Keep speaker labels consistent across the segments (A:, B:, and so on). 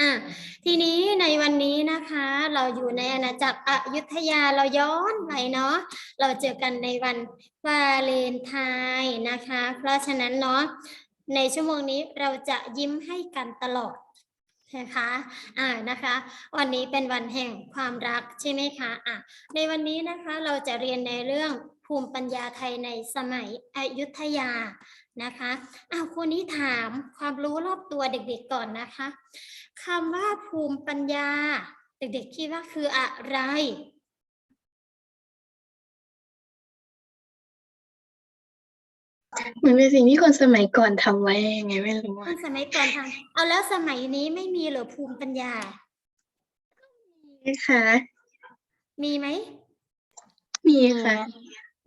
A: อะทีนี้ในวันนี้นะคะ เราอยู่ในอาณาจักรอยุธยาเราย้อนไปเนาะเราเจอกันในวันวาเลนไทน์นะคะ เพราะฉะนั้นเนาะในชั่วโมงนี้เราจะยิ้มให้กันตลอดนะคะอ่านะคะ วันนี้เป็นวันแห่งความรักใช่ไหมคะอะในวันนี้นะคะเราจะเรียนในเรื่องภูมิปัญญาไทยในสมัยอยุธยา นะคะอ้าวคุณนี้ถามความรู้รอบตัวเด็กๆก่อนนะคะคำว่าภูมิปัญญา เด็กๆคิดว่าคืออะไร
B: เหมือนเป็นสิ่งที่คนสมัยก่อนทำไว้ยังไงไม่รู้
A: ค
B: อะ
A: นสมัยก่อนทำเอาแล้วสมัยนี้ไม่มีเหรอภูมิปัญญา
B: ค่ะ
A: มีไหม
B: มีค่ะ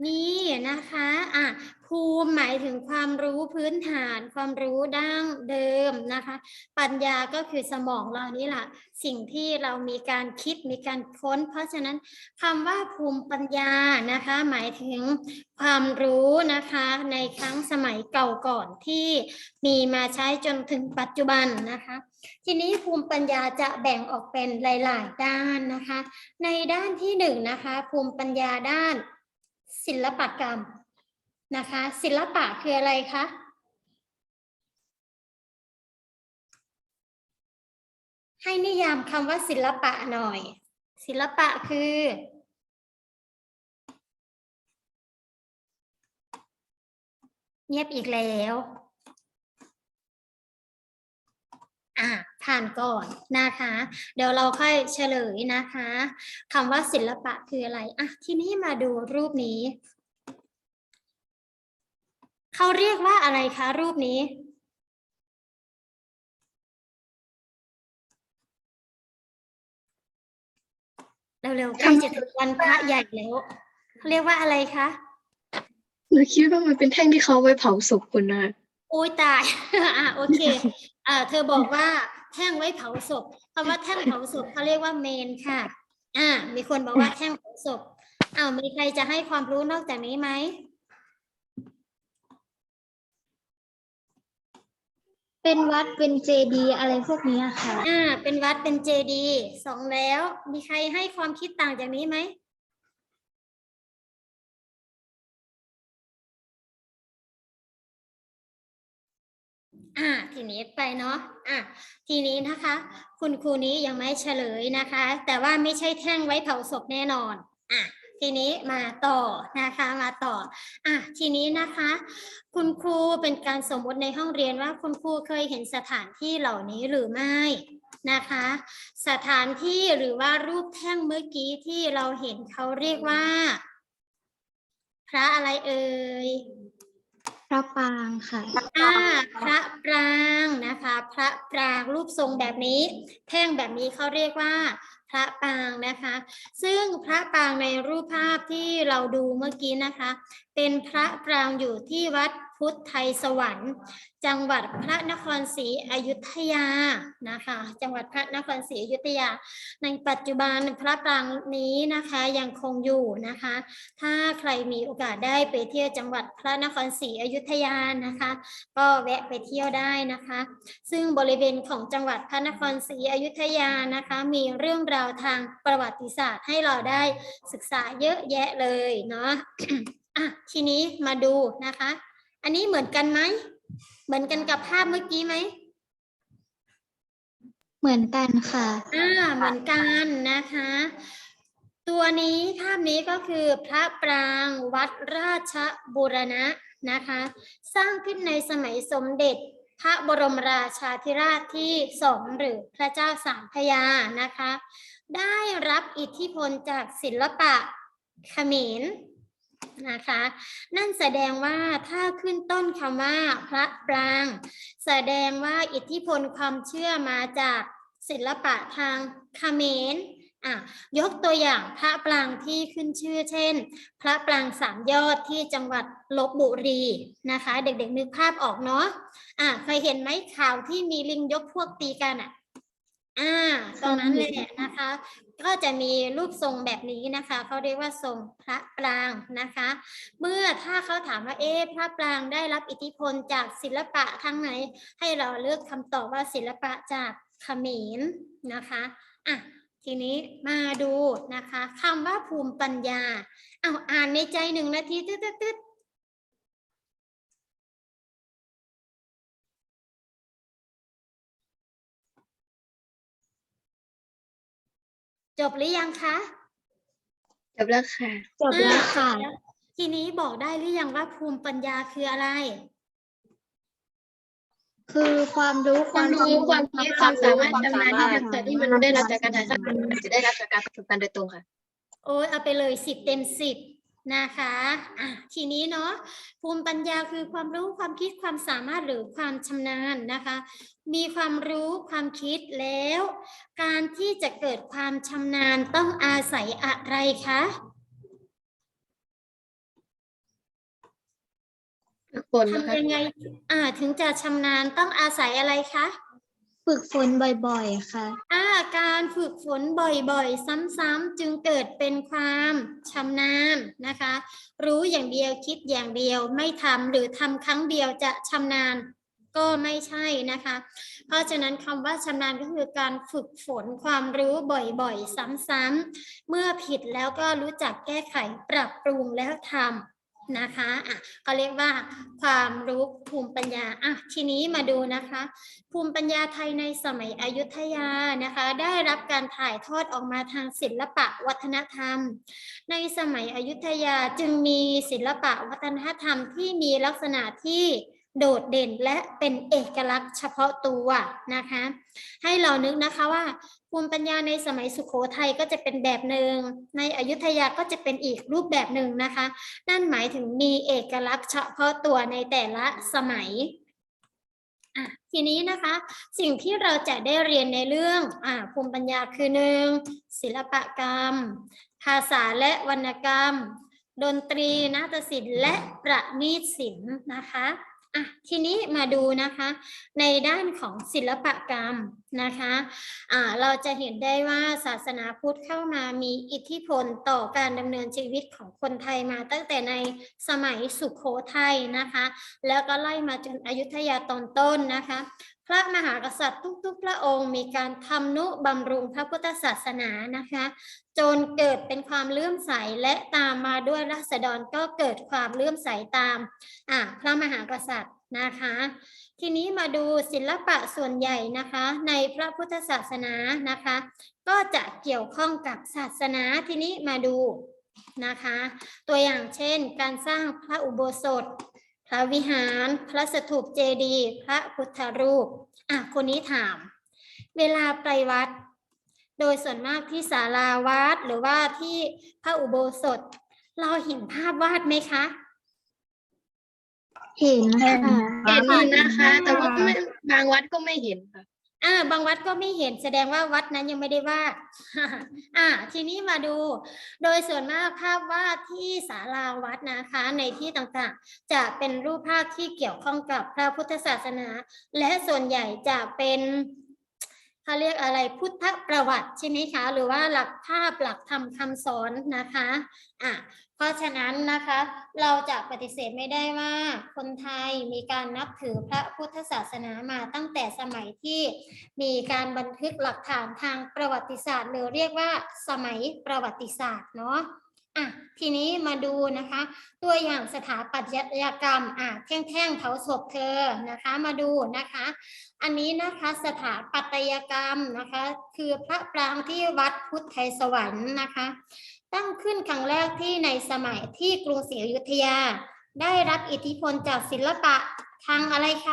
A: นี่นะคะอะภูมิหมายถึงความรู้พื้นฐานความรู้ดั้งเดิมนะคะ ปัญญาก็คือสมองเรานี่แหละสิ่งที่เรามีการคิดมีการค้น เพราะฉะนั้นคำว่าภูมิปัญญานะคะ หมายถึงความรู้นะคะในครั้งสมัยเก่าก่อนที่มีมาใช้จนถึงปัจจุบันนะคะ ทีนี้ภูมิปัญญาจะแบ่งออกเป็นหลาย ๆ ด้านนะคะ ในด้านที่หนึ่งนะคะ ภูมิปัญญาด้าน ศิลปกรรมนะคะ ศิลปะคืออะไรคะให้นิยามคำว่าศิลปะหน่อย ศิลปะคือ เงียบอีกแล้ว อ่าผ่านก่อนนะคะ เดี๋ยวเราค่อยเฉลยนะคะคำว่าศิลปะคืออะไรอะทีนี้มาดูรูปนี้ เขาเรียกว่าอะไรคะ รูปนี้ เร็วๆใกล้จะถึงวันพระใหญ่แล้วเขาเรียกว่าอะไรคะ
B: หนูคิดว่ามันเป็นแท่งที่เขาเอาไว้เผาศพคุณนะ
A: โอ้ยตาย อะโอเค อ่าเธอบอกว่าแท่งไว้เผาศพคำว่าแท่งเผาศพเขาเรียกว่าเมนค่ะ อ่า มีคนบอกว่าแท่งเผาศพอ้าวมีใครจะให้ความรู้นอกจากนี้ไหม
C: เป็นวัดเป็นเจดีอะไรพวกนี้ค่ะ
A: อ่า เป็นวัดเป็นเจดีสองแล้ว มีใครให้ความคิดต่างจากนี้ไหม อ่าทีนี้ไปเนาะอะทีนี้นะคะ คุณครูนี้ยังไม่เฉลยนะคะ แต่ว่าไม่ใช่แท่งไว้เผาศพแน่นอนอะทีนี้มาต่อนะคะมาต่ออะทีนี้นะคะ คุณครูเป็นการสมมติในห้องเรียนว่าคุณครูเคยเห็นสถานที่เหล่านี้หรือไม่นะคะ สถานที่หรือว่ารูปแท่งเมื่อกี้ที่เราเห็นเขาเรียกว่า พระอะไรเอ่ย
C: ระปรางค่ะ
A: อ่าพระปรางนะคะ พระปรางรูปทรงแบบนี้ แท่งแบบนี้เขาเรียกว่า พระปรางนะคะ ซึ่งพระปรางในรูปภาพที่เราดูเมื่อกี้นะคะ เป็นพระปรางอยู่ที่วัด พุทธไทยสวรรค์ จังหวัดพระนครศรีอยุธยานะคะ จังหวัดพระนครศรีอยุธยา ในปัจจุบันพระปรางนี้นะคะยังคงอยู่นะคะ ถ้าใครมีโอกาสได้ไปเที่ยวจังหวัดพระนครศรีอยุธยานะคะ ก็แวะไปเที่ยวได้นะคะ ซึ่งบริเวณของจังหวัดพระนครศรีอยุธยานะคะ มีเรื่องราวทางประวัติศาสตร์ให้เราได้ศึกษาเยอะแยะเลยเนาะอะทีนี้มาดูนะคะ อันนี้เหมือนกันไหม เหมือนกันกับภาพเมื่อกี้ไหม
C: เหมือนกันค่ะ
A: อ่า เหมือนกันนะคะ ตัวนี้ภาพนี้ก็คือพระปรางวัดราชบูรณะนะคะ สร้างขึ้นในสมัยสมเด็จพระบรมราชาธิราชที่สองหรือพระเจ้าสามพระยานะคะ ได้รับอิทธิพลจากศิลปะเขมร นะคะ นั่นแสดงว่าถ้าขึ้นต้นคำว่าพระปราง แสดงว่าอิทธิพลความเชื่อมาจากศิลปะทางคเขมรอะยกตัวอย่างพระปรางที่ขึ้นชื่อเช่น พระปรางสามยอดที่จังหวัดลบบุรีนะคะ เด็กๆนึกภาพออกเนาะอะเคยเห็นไหมข่าวที่มีลิงยกพวกตีกันอะ อ่าตรงนั้นเลยนะคะ ก็จะมีรูปทรงแบบนี้นะคะเขาเรียกว่าทรงพระปรางนะคะ เมื่อถ้าเขาถามว่าเอ๊ะพระปรางได้รับอิทธิพลจากศิลปะทางไหน ให้เราเลือกคำตอบว่าศิลปะจากเขมรนะคะอะทีนี้มาดูนะคะคำว่าภูมิปัญญาเอาอ่านในใจหนึ่งนาทีตึ๊ดตึ๊ด จบหรือยังคะ
B: จบแล้วค่ะ
C: จบแล้วค่ะ
A: อ่าทีนี้บอกได้หรือยังว่าภูมิปัญญาคืออะไร
C: คือความรู้
B: ความรู้ความคิดความสามารถชำนาญที่ทักษะที่มนุษย์ได้รับจากการถ่ายทอดมันจะได้รับจากการประสบการณ์โดยตรงค่ะ
A: โอ้ยเอาไปเลยสิบเต็มสิบ นะคะอะทีนี้เนาะภูมิปัญญาคือความรู้ความคิดความสามารถหรือความชำนาญนะคะ มีความรู้ความคิดแล้ว การที่จะเกิดความชำนาญต้องอาศัยอะไรคะ
B: ฝึกฝนนะคะ
A: ทำยังไงอ่าถึงจะชำนาญต้องอาศัยอะไรคะ
C: ฝึกฝนบ่อยๆ ค่ะ
A: อาการฝึกฝนบ่อยๆ ซ้ำๆจึงเกิดเป็นความชำนาญนะคะ รู้อย่างเดียวคิดอย่างเดียวไม่ทำหรือทำครั้งเดียวจะชำนาญก็ไม่ใช่นะคะ เพราะฉะนั้นคำว่าชำนาญก็คือการฝึกฝนความรู้บ่อยๆ ซ้ำๆเมื่อผิดแล้วก็รู้จักแก้ไขปรับปรุงแล้วทำ นะคะอะก็เรียกว่าความรู้ภูมิปัญญาอะทีนี้มาดูนะคะ ภูมิปัญญาไทยในสมัยอยุธยานะคะ ได้รับการถ่ายทอดออกมาทางศิลปะวัฒนธรรม ในสมัยอยุธยาจึงมีศิลปะวัฒนธรรมที่มีลักษณะที่ โดดเด่นและเป็นเอกลักษณ์เฉพาะตัวนะคะ ให้เรานึกนะคะว่าภูมิปัญญาในสมัยสุโขทัยก็จะเป็นแบบหนึ่ง ในอยุธยาก็จะเป็นอีกรูปแบบหนึ่งนะคะ นั่นหมายถึงมีเอกลักษณ์เฉพาะตัวในแต่ละสมัยทีนี้นะคะสิ่งที่เราจะได้เรียนในเรื่องอาภูมิปัญญาคือหนึ่งศิลปกรรม ภาษาและวรรณกรรม ดนตรีนาฏศิลป์และประณีตศิลป์นะคะ อะทีนี้มาดูนะคะในด้านของศิลปกรรมนะคะอ่าเราจะเห็นได้ว่าศาสนาพุทธเข้ามามีอิทธิพลต่อการดำเนินชีวิตของคนไทยมาตั้งแต่ในสมัยสุขโขทัยนะคะ แล้วก็ไล่มาจนอยุธยาตอนต้นนะคะ พระมหากษัตริย์ทุกๆ พระองค์มีการทำนุบำรุงพระพุทธศาสนานะคะ จนเกิดเป็นความเลื่อมใสและตามมาด้วยราษฎรก็เกิดความเลื่อมใสตามอ่าพระมหากษัตริย์นะคะ ทีนี้มาดูศิลปะส่วนใหญ่นะคะ ในพระพุทธศาสนานะคะ ก็จะเกี่ยวข้องกับศาสนาทีนี้มาดูนะคะ ตัวอย่างเช่น การสร้างพระอุโบสถ ระวิหาร พระสถูปเจดีย์พระพุทธรูป อะคนนี้ถาม เวลาไปวัด โดยส่วนมากที่ศาลาวัดหรือว่าที่พระอุโบสถ เราเห็นภาพวาดไหมคะ
C: เห็นค่ะ
B: เห็นอยู่นะคะ แต่ว่าไม่บางวัดก็ไม่เห็นค่ะ
A: อ่าบางวัดก็ไม่เห็นแสดงว่าวัดนั้นยังไม่ได้วาดอ่าทีนี้มาดู โดยส่วนมากภาพวาดที่ศาลาวัดนะคะ ในที่ต่างๆ จะเป็นรูปภาพที่เกี่ยวข้องกับพระพุทธศาสนา และส่วนใหญ่จะเป็น เขาเรียกอะไรพุทธประวัติใช่ไหมคะ หรือว่าหลักภาพหลักธรรมคำสอนนะคะอะเพราะฉะนั้นนะคะเราจะปฏิเสธไม่ได้ว่าคนไทยมีการนับถือพระพุทธศาสนามาตั้งแต่สมัยที่มีการบันทึกหลักฐานทางประวัติศาสตร์หรือเรียกว่าสมัยประวัติศาสตร์เนาะ อะทีนี้มาดูนะคะ ตัวอย่างสถาปัตยกรรมอะแท่งๆเผาศพเธอนะคะ มาดูนะคะ อันนี้นะคะสถาปัตยกรรมนะคะ คือพระปรางที่วัดพุทธไทยสวรรค์นะคะ ตั้งขึ้นครั้งแรกที่ในสมัยที่กรุงศรีอยุธยา ได้รับอิทธิพลจากศิลปะทางอะไรคะ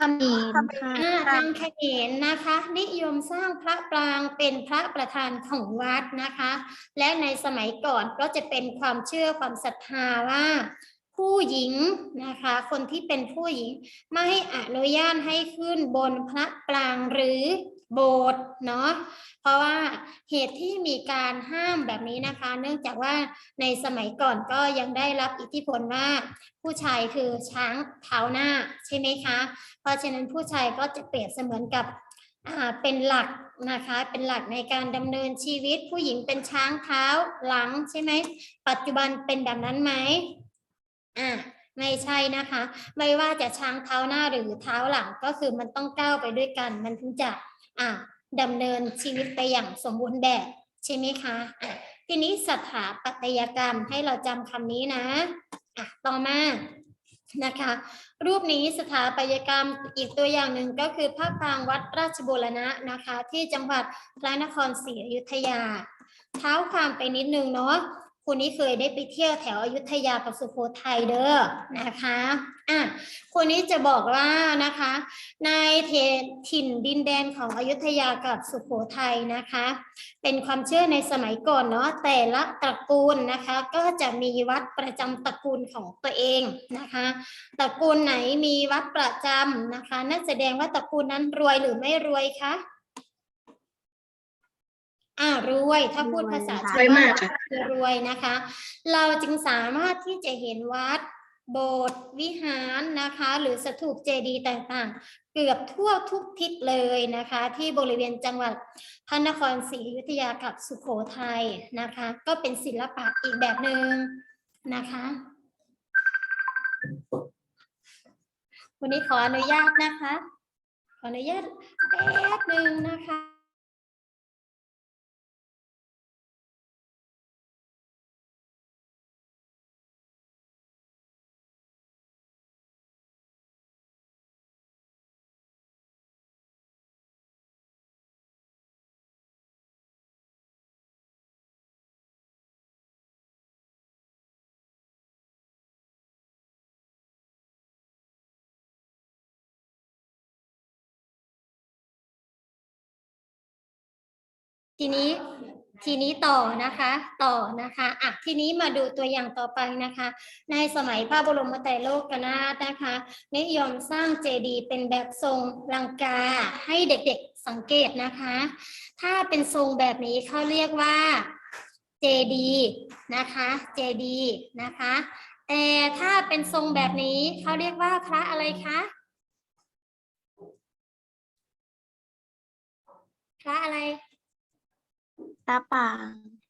C: ขมรค่ะ
A: อ่าทางเขมรนะคะ นิยมสร้างพระปรางเป็นพระประธานของวัดนะคะ และในสมัยก่อนก็จะเป็นความเชื่อความศรัทธาว่า ผู้หญิงนะคะ คนที่เป็นผู้หญิงไม่อนุญาตให้ขึ้นบนพระปรางหรือ โบสถ์เนาะเพราะว่าเหตุที่มีการห้ามแบบนี้นะคะ เนื่องจากว่าในสมัยก่อนก็ยังได้รับอิทธิพลว่า ผู้ชายคือช้างเท้าหน้าใช่ไหมคะ เพราะฉะนั้นผู้ชายก็จะเปรียบเสมือนกับเป็นหลักนะคะเป็นหลักในการดำเนินชีวิตผู้หญิงเป็นช้างเท้าหลังใช่ไหมปัจจุบันเป็นแบบนั้นไหมอ่าไม่ใช่นะคะ ไม่ว่าจะช้างเท้าหน้าหรือเท้าหลังก็คือมันต้องก้าวไปด้วยกันมันถึงจะ อ่าดำเนินชีวิตไปอย่างสมบูรณ์แบบใช่ไหมคะอะทีนี้สถาปัตยกรรมให้เราจำคำนี้นะอะต่อมานะคะ รูปนี้สถาปัตยกรรมอีกตัวอย่างหนึ่งก็คือพระปางวัดราชบูรณะนะคะ ที่จังหวัดพระนครศรีอยุธยา เท้าความไปนิดนึงเนาะ คุณนี้เคยได้ไปเที่ยวแถวอยุธยากับสุโขทัยเด้อนะคะอะคนนี้จะบอกว่านะคะ ในเทถิ่นดินแดนของอยุธยากับสุโขทัยนะคะ เป็นความเชื่อในสมัยก่อนเนาะแต่ละตระกูลนะคะ ก็จะมีวัดประจำตระกูลของตัวเองนะคะ ตระกูลไหนมีวัดประจำนะคะนั่นแสดงว่าตระกูลนั้นรวยหรือไม่รวยคะ อ่ารวยถ้าพูดภาษารชาว
B: วย
A: บ้ามา
B: นกค่ะ
A: คือรวยนะคะ เราจึงสามารถที่จะเห็นวัด โบสถ์วิหารนะคะ หรือสถูปเจดีย์ต่างๆ เกือบทั่วทุกทิศเลยนะคะ ที่บริเวณจังหวัดพระนครศรีอยุธยากับสุโขทัยนะคะ ก็เป็นศิลปะอีกแบบหนึ่งนะคะวันนี้ขออนุญาตนะคะ ขออนุญาตแป๊บหนึ่งนะคะ ทีนี้ทีนี้ต่อนะคะต่อนะคะอะทีนี้มาดูตัวอย่างต่อไปนะคะ ในสมัยพระบรมไตรโลกนาถนะคะ นิยมสร้างเจดีย์เป็นแบบทรงลังกาให้เด็กๆสังเกตนะคะ ถ้าเป็นทรงแบบนี้เขาเรียกว่าเจดีย์นะคะเจดีย์นะคะแต่ถ้าเป็นทรงแบบนี้เขาเรียกว่าพระอะไรคะพระอะไร
C: ตาป่าง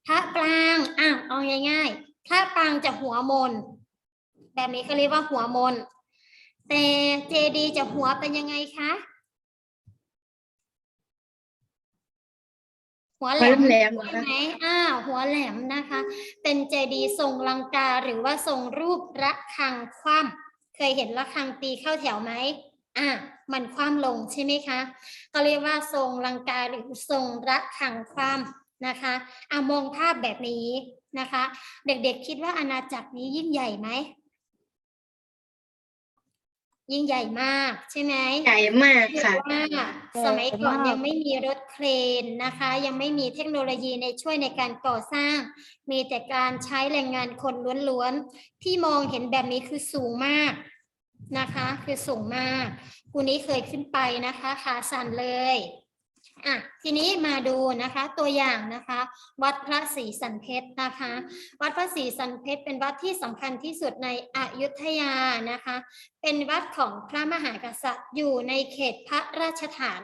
A: พระปรางอะเอาง่ายๆพระปรางจะหัวมน แบบนี้เขาเรียกว่าหัวมน แต่เจดีย์จะหัวเป็นยังไงคะ หัวแหล
B: หัว
A: ม
B: แหลมเหรอ
A: ใช่
B: คะ
A: ไหมอ้าวหัวแหลมนะคะ เป็นเจดีย์ทรงลังกาหรือว่าทรงรูประฆังคว่ำเคยเห็นระฆังตีเข้าแถวไหมอะมันคว่ำลงใช่ไหมคะก็เรียกว่าทรงลังกาหรือทรงระฆังคว่ำ นะคะเอามองภาพแบบนี้นะคะ เด็กๆคิดว่าอาณาจักรนี้ยิ่งใหญ่ไหม ยิ่งใหญ่มากใช่ไหม
B: ใหญ่มาก
A: เพ
B: ค่ะ
A: ราะว่าสมัยก่อนยังไม่มีรถเครนนะคะ ยังไม่มีเทคโนโลยีในช่วยในการก่อสร้าง มีแต่การใช้แรงงานคนล้วนๆ ที่มองเห็นแบบนี้คือสูงมากนะคะ คือสูงมากคุณนี้เคยขึ้นไปนะคะขาสั่นเลย อะทีนี้มาดูนะคะตัวอย่างนะคะ วัดพระศรีสันเพชรนะคะ วัดพระศรีสันเพชรเป็นวัดที่สำคัญที่สุดในอยุธยานะคะ เป็นวัดของพระมหากษัตริย์อยู่ในเขตพระราชฐาน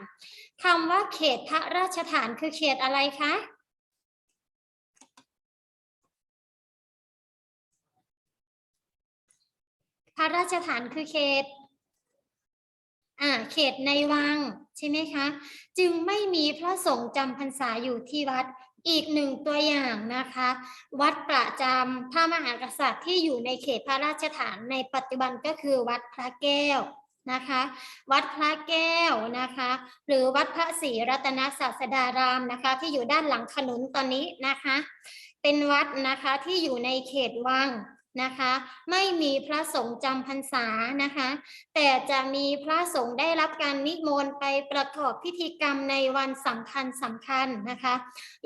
A: คำว่าเขตพระราชฐานคือเขตอะไรคะพระราชฐานคือเขต อ่า เขตในวัง ใช่ไหมคะ จึงไม่มีพระสงฆ์จำพรรษาอยู่ที่วัดอีกหนึ่งตัวอย่างนะคะ วัดประจำพระมหากษัตริย์ที่อยู่ในเขตพระราชฐานในปัจจุบันก็คือวัดพระแก้วนะคะ วัดพระแก้วนะคะ หรือวัดพระศรีรัตนศาสดารามนะคะ ที่อยู่ด้านหลังขนุนตอนนี้นะคะ เป็นวัดนะคะที่อยู่ในเขตวัง นะคะ ไม่มีพระสงฆ์จำพรรษานะคะ แต่จะมีพระสงฆ์ได้รับการนิมนต์ไปประกอบพิธีกรรมในวันสำคัญสำคัญนะคะ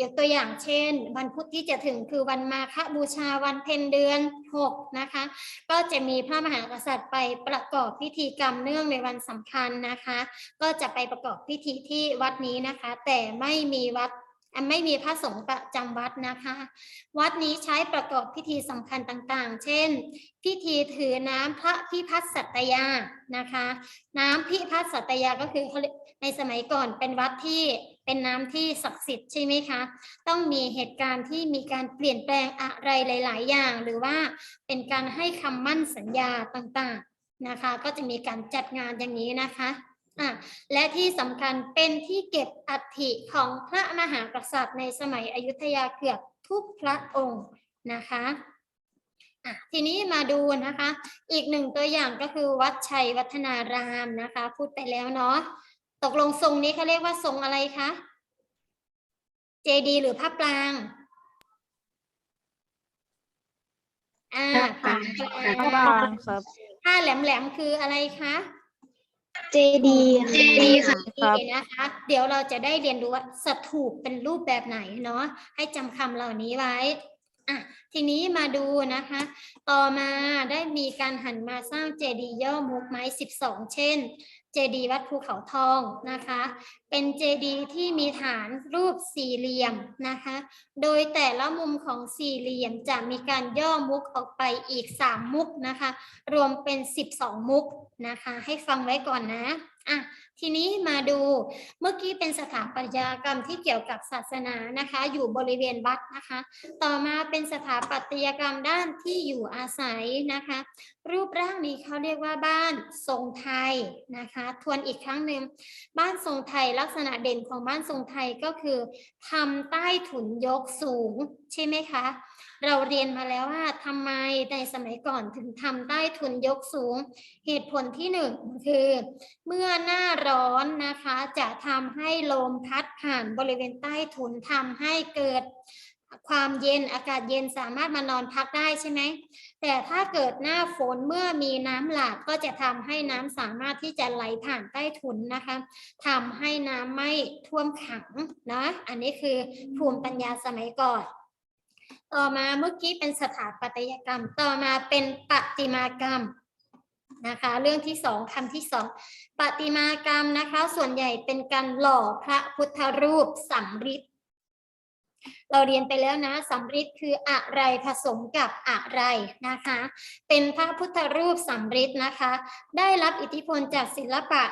A: ยกตัวอย่างเช่น วันพุธที่จะถึงคือวันมาฆบูชาวันเพ็ญเดือน 6 นะคะ ก็จะมีพระมหากษัตริย์ไปประกอบพิธีกรรมเนื่องในวันสำคัญนะคะ ก็จะไปประกอบพิธีที่วัดนี้นะคะ แต่ไม่มีวัด ไม่มีพระสงฆ์ประจำวัดนะคะ วัดนี้ใช้ประกอบพิธีสำคัญต่างๆ เช่น พิธีถือน้ำพระพิพัฒน์สัตยานะคะ น้ำพิพัฒน์สัตยาก็คือในสมัยก่อนเป็นวัดที่เป็นน้ำที่ศักดิ์สิทธิ์ใช่ไหมคะ ต้องมีเหตุการณ์ที่มีการเปลี่ยนแปลงอะไรหลาย ๆ อย่าง หรือว่าเป็นการให้คำมั่นสัญญาต่างๆนะคะ ก็จะมีการจัดงานอย่างนี้นะคะ อะและที่สำคัญเป็นที่เก็บอัฐิของพระมหากษัตริย์ในสมัยอยุธยาเกือบทุกพระองค์นะคะอะทีนี้มาดูนะคะ อีกหนึ่งตัวอย่างก็คือวัดชัยวัฒนารามนะคะ พูดไปแล้วเนาะตกลงทรงนี้เขาเรียกว่าทรงอะไรคะเจดีหรือพระปรางอ่า
B: พระปราง
A: พระปราง
D: บ้างครับ
A: ถ้าแหลมๆคืออะไรคะ
C: เจดี
B: เจดีย์ค่ะ
D: ครับ
A: นี่นะคะ เดี๋ยวเราจะได้เรียนรู้ว่าสถูปเป็นรูปแบบไหนเนาะให้จำคำเหล่านี้ไว้อะทีนี้มาดูนะคะ ต่อมาได้มีการหันมาสร้างเจดีย์ย่อมุกไม้ 12 เช่น เจดีย์วัดภูเขาทองนะคะ เป็นเจดีย์ที่มีฐานรูปสี่เหลี่ยมนะคะ โดยแต่ละมุมของสี่เหลี่ยมจะมีการย่อมุกออกไปอีก 3 มุกนะคะ รวมเป็น 12 มุกนะคะ ให้ฟังไว้ก่อนนะอะ ทีนี้มาดูเมื่อกี้เป็นสถาปัตยกรรมที่เกี่ยวกับศาสนานะคะ อยู่บริเวณวัดนะคะ ต่อมาเป็นสถาปัตยกรรมด้านที่อยู่อาศัยนะคะ รูปร่างนี้เขาเรียกว่าบ้านทรงไทยนะคะ ทวนอีกครั้งหนึ่งบ้านทรงไทยลักษณะเด่นของบ้านทรงไทยก็คือทำใต้ถุนยกสูงใช่ไหมคะ เราเรียนมาแล้วว่าทำไมในสมัยก่อนถึงทำใต้ถุนยกสูง เหตุผลที่หนึ่งคือ เมื่อหน้าร้อนนะคะจะทำให้ลมพัดผ่านบริเวณใต้ถุนทำให้เกิดความเย็นอากาศเย็นสามารถมานอนพักได้ใช่ไหม แต่ถ้าเกิดหน้าฝนเมื่อมีน้ำหลากก็จะทำให้น้ำสามารถที่จะไหลผ่านใต้ถุนนะคะทำให้น้ำไม่ท่วมขังนะ อันนี้คือภูมิปัญญาสมัยก่อน ต่อมาเมื่อกี้เป็นสถาปัตยกรรม ต่อมาเป็นประติมากรรมนะคะเรื่องที่สองคำที่สองประติมากรรมนะคะ ส่วนใหญ่เป็นการหล่อพระพุทธรูปสำริดเราเรียนไปแล้วนะสำริดคืออะไรผสมกับอะไรนะคะ เป็นพระพุทธรูปสำริดนะคะ ได้รับอิทธิพลจากศิลปะ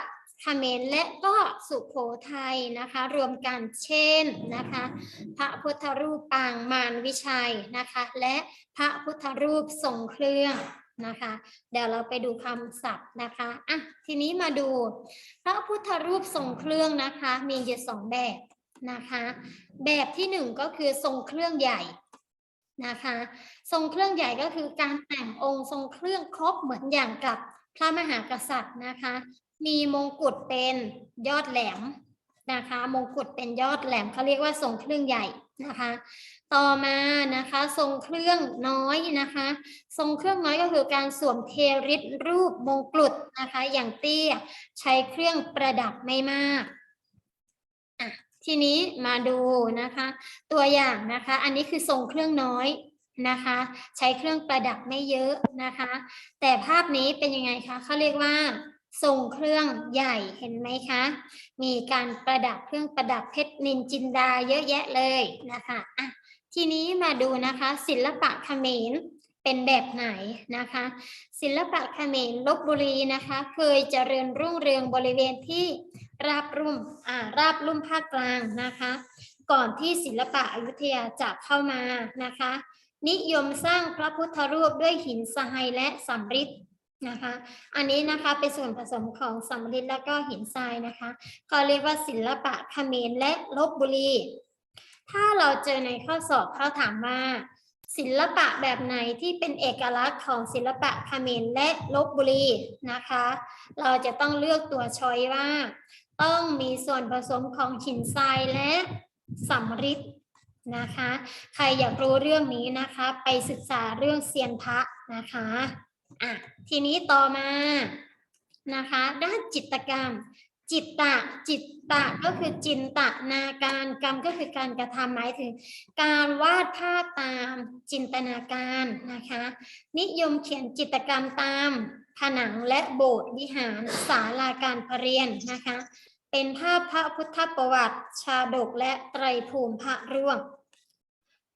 A: เขมรและก็สุโขทัยนะคะ รวมกันเช่นนะคะ พระพุทธรูปปางมารวิชัยนะคะ และพระพุทธรูปทรงเครื่องนะคะ เดี๋ยวเราไปดูคำศัพท์นะคะอะทีนี้มาดู พระพุทธรูปทรงเครื่องนะคะ มีอยู่สองแบบนะคะ แบบที่หนึ่งก็คือทรงเครื่องใหญ่นะคะ ทรงเครื่องใหญ่ก็คือการแต่งองค์ทรงเครื่องครบเหมือนอย่างกับพระมหากษัตริย์นะคะ มีมงกุฎเป็นยอดแหลมนะคะ มงกุฎเป็นยอดแหลมเขาเรียกว่าทรงเครื่องใหญ่นะคะ ต่อมานะคะทรงเครื่องน้อยนะคะ ทรงเครื่องน้อยก็คือการสวมเทริสรูปมงกุฎนะคะ อย่างเตี้ยใช้เครื่องประดับไม่มากอะทีนี้มาดูนะคะ ตัวอย่างนะคะ อันนี้คือทรงเครื่องน้อยนะคะ ใช้เครื่องประดับไม่เยอะนะคะ แต่ภาพนี้เป็นยังไงคะเขาเรียกว่า ทรงเครื่องใหญ่เห็นไหมคะ มีการประดับเครื่องประดับเพชรนินจินดาเยอะแยะเลยนะคะอะทีนี้มาดูนะคะศิลปะเขมรเป็นแบบไหนนะคะ ศิลปะเขมรลบบุรีนะคะ เคยเจริญรุ่งเรืองบริเวณที่ราบรุ่มอ่าราบรุ่มภาคกลางนะคะ ก่อนที่ศิลปะอยุธยาจะเข้ามานะคะ นิยมสร้างพระพุทธรูปด้วยหินทรายและสำริด นะคะ อันนี้นะคะเป็นส่วนผสมของสำริดแล้วก็หินทรายนะคะก็เรียกว่าศิลปะเขมรและลบบุรี ถ้าเราเจอในข้อสอบเขาถามว่า ศิลปะแบบไหนที่เป็นเอกลักษณ์ของศิลปะเขมรและลบบุรีนะคะ เราจะต้องเลือกตัวช้อยว่า ต้องมีส่วนผสมของหินทรายและสำริดนะคะ ใครอยากรู้เรื่องนี้นะคะ ไปศึกษาเรื่องเซียนพระนะคะ อะทีนี้ต่อมานะคะ ด้านจิตกรรม จิตตะจิตตะก็คือจินตนาการกรรมก็คือการกระทำหมายถึง การวาดภาพตามจินตนาการนะคะ นิยมเขียนจิตกรรมตามผนังและโบสถ์วิหารศาลาการประเรียนนะคะ เป็นภาพพระพุทธประวัติชาดกและไตรภูมิพระร่วง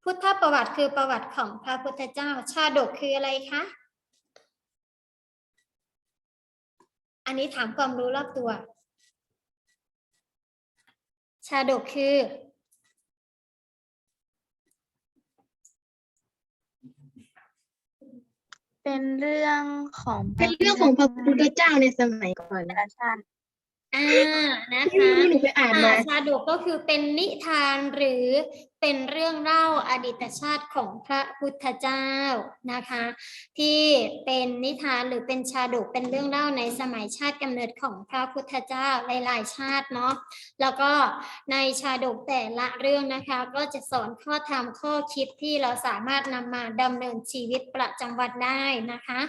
A: พุทธประวัติคือประวัติของพระพุทธเจ้าชาดกคืออะไรคะ อันนี้ถามความรู้รอบตัว ชาดกคือ
D: เป็นเรื่องของ
B: เป็นเรื่องของพระพุทธเจ้าในสมัยก่อนนะ
D: ชาติ
A: อ่านะ
B: ที่
A: คะ
B: หนูไปอ่าน
A: อ่า
B: มา
A: ชาดกก็คือเป็นนิทานหรือเป็นเรื่องเล่าอดีตชาติของพระพุทธเจ้านะคะ ที่เป็นนิทานหรือเป็นชาดกเป็นเรื่องเล่าในสมัยชาติกำเนิดของพระพุทธเจ้าหลาย ๆ ชาติเนาะแล้วก็ในชาดกแต่ละเรื่องนะคะ ก็จะสอนข้อธรรมข้อคิดที่เราสามารถนำมาดำเนินชีวิตประจำวันได้นะคะ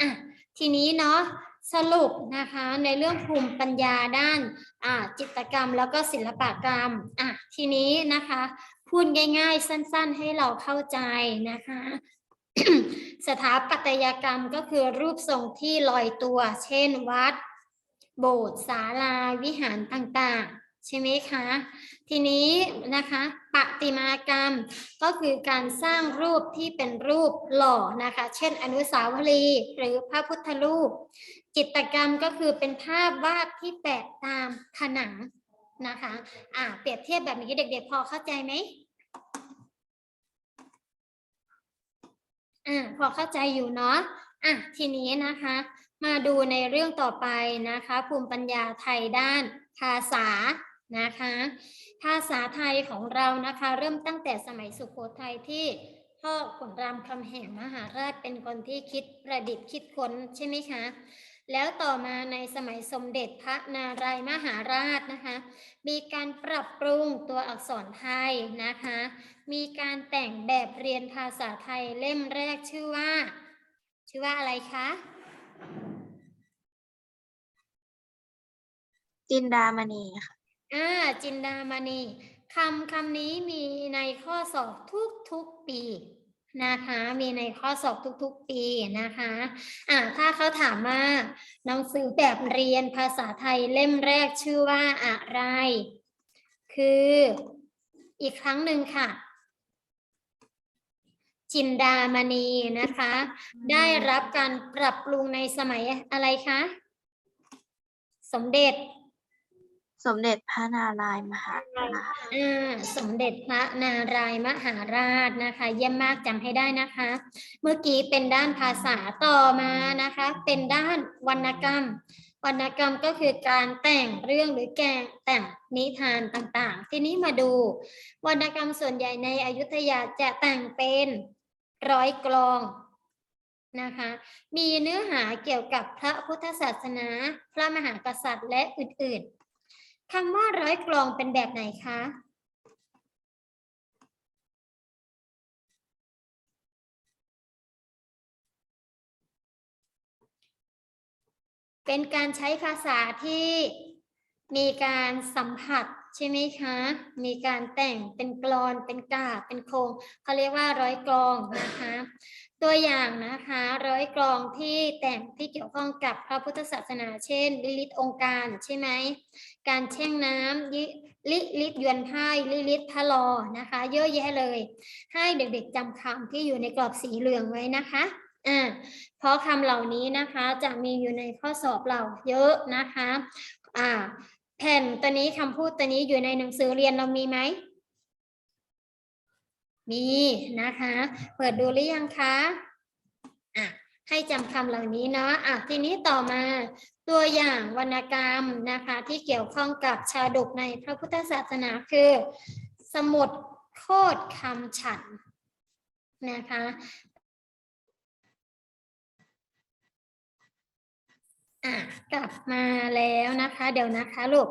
A: อะทีนี้เนาะ สรุปนะคะในเรื่องภูมิปัญญาด้านจิตรกรรมแล้วก็ศิลปกรรมอะทีนี้นะคะพูดง่ายๆ สั้นๆ ให้เราเข้าใจนะคะสถาปัตยกรรมก็คือรูปทรงที่ลอยตัว เช่นวัด โบสถ์ศาลาวิหารต่างๆ ใช่ไหมคะ ทีนี้นะคะประติมากรรมก็คือการสร้างรูปที่เป็นรูปหล่อนะคะ เช่น อนุสาวรีย์หรือพระพุทธรูป จิตกรรมก็คือเป็นภาพวาดที่แปะตามผนังนะคะอ่าเปรียบเทียบแบบนี้เด็ก ๆ พอเข้าใจไหมอ่าพอเข้าใจอยู่เนาะอะทีนี้นะคะ มาดูในเรื่องต่อไปนะคะ ภูมิปัญญาไทยด้านภาษานะคะ ภาษาไทยของเรานะคะ เริ่มตั้งแต่สมัยสุโขทัยที่พ่อขุนรามคำแหงมหาราชเป็นคนที่คิดประดิษฐ์คิดค้นใช่ไหมคะ แล้วต่อมาในสมัยสมเด็จพระนารายมหาราชนะคะ มีการปรับปรุงตัวอักษรไทยนะคะ มีการแต่งแบบเรียนภาษาไทยเล่มแรกชื่อว่า ชื่อว่าอะไรคะ
D: จินดามณีค่ะ
A: อ่าจินดามณีคำคำนี้มีในข้อสอบทุกๆปี นะคะมีในข้อสอบทุกๆปีนะคะอ่าถ้าเขาถามว่าหนังสือแบบเรียนภาษาไทยเล่มแรกชื่อว่าอะไร คืออีกครั้งหนึ่งค่ะ จินดามณีนะคะ ได้รับการปรับปรุงในสมัยอะไรคะ สมเด็จ
D: สมเด็จพระนารายณ์มหาราช
A: อ่าสมเด็จพระนารายณ์มหาราชนะคะ เยี่ยมมากจำให้ได้นะคะ เมื่อกี้เป็นด้านภาษาต่อมานะคะ เป็นด้านวรรณกรรม วรรณกรรมก็คือการแต่งเรื่องหรือแกงแต่งนิทานต่างๆ ทีนี้มาดู วรรณกรรมส่วนใหญ่ในอยุธยาจะแต่งเป็นร้อยกลองนะคะ มีเนื้อหาเกี่ยวกับพระพุทธศาสนา พระมหากษัตริย์และอื่นๆ คำว่าร้อยกลองเป็นแบบไหนคะ เป็นการใช้ภาษาที่มีการสัมผัส ใช่ไหมคะ มีการแต่งเป็นกลอน เป็นกาบเป็นโครงเขาเรียกว่าร้อยกลองนะคะ ตัวอย่างนะคะ ร้อยกลองที่แต่งที่เกี่ยวข้องกับพระพุทธศาสนา เช่น ลิลิตองค์การใช่ไหม การแช่งน้ำลิลิตยวนไพ่ลิลิตพะลอนะคะ เยอะแยะเลย ให้เด็กๆจำคำที่อยู่ในกรอบสีเหลืองไว้นะคะอ่าเพราะคำเหล่านี้นะคะจะมีอยู่ในข้อสอบเราเยอะนะคะอ่า แผ่นตัวนี้คำพูดตัวนี้อยู่ในหนังสือเรียนเรามีไหม มีนะคะ เปิดดูหรือยังคะอะให้จำคำเหล่านี้เนาะอะทีนี้ต่อมาตัวอย่างวรรณกรรมนะคะ ที่เกี่ยวข้องกับชาดกในพระพุทธศาสนาคือ สมุดโคดคำฉันนะคะ อะกลับมาแล้วนะคะ เดี๋ยวนะคะลูก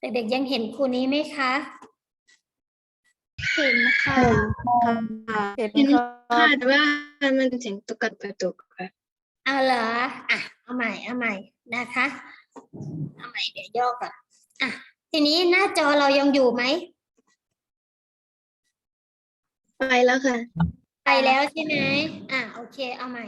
A: เด็กๆยังเห็นครูนี้ไหมคะ
C: เห็นค่ะ
D: เห็น
B: เห็น
D: ครั
B: ค่ะ
D: บ
B: แต่ว่ามันเสียงตุกกระตุกกระตุกค่ะ
A: เอาเหรออะเอาใหม่เอาใหม่นะคะเอาใหม่เดี๋ยวย่อก่อนอะทีนี้หน้าจอเรายังอยู่ไหม
B: ไปแล้วค่ะ
A: ไปแล้วใช่ไหมอะโอเค เอาใหม่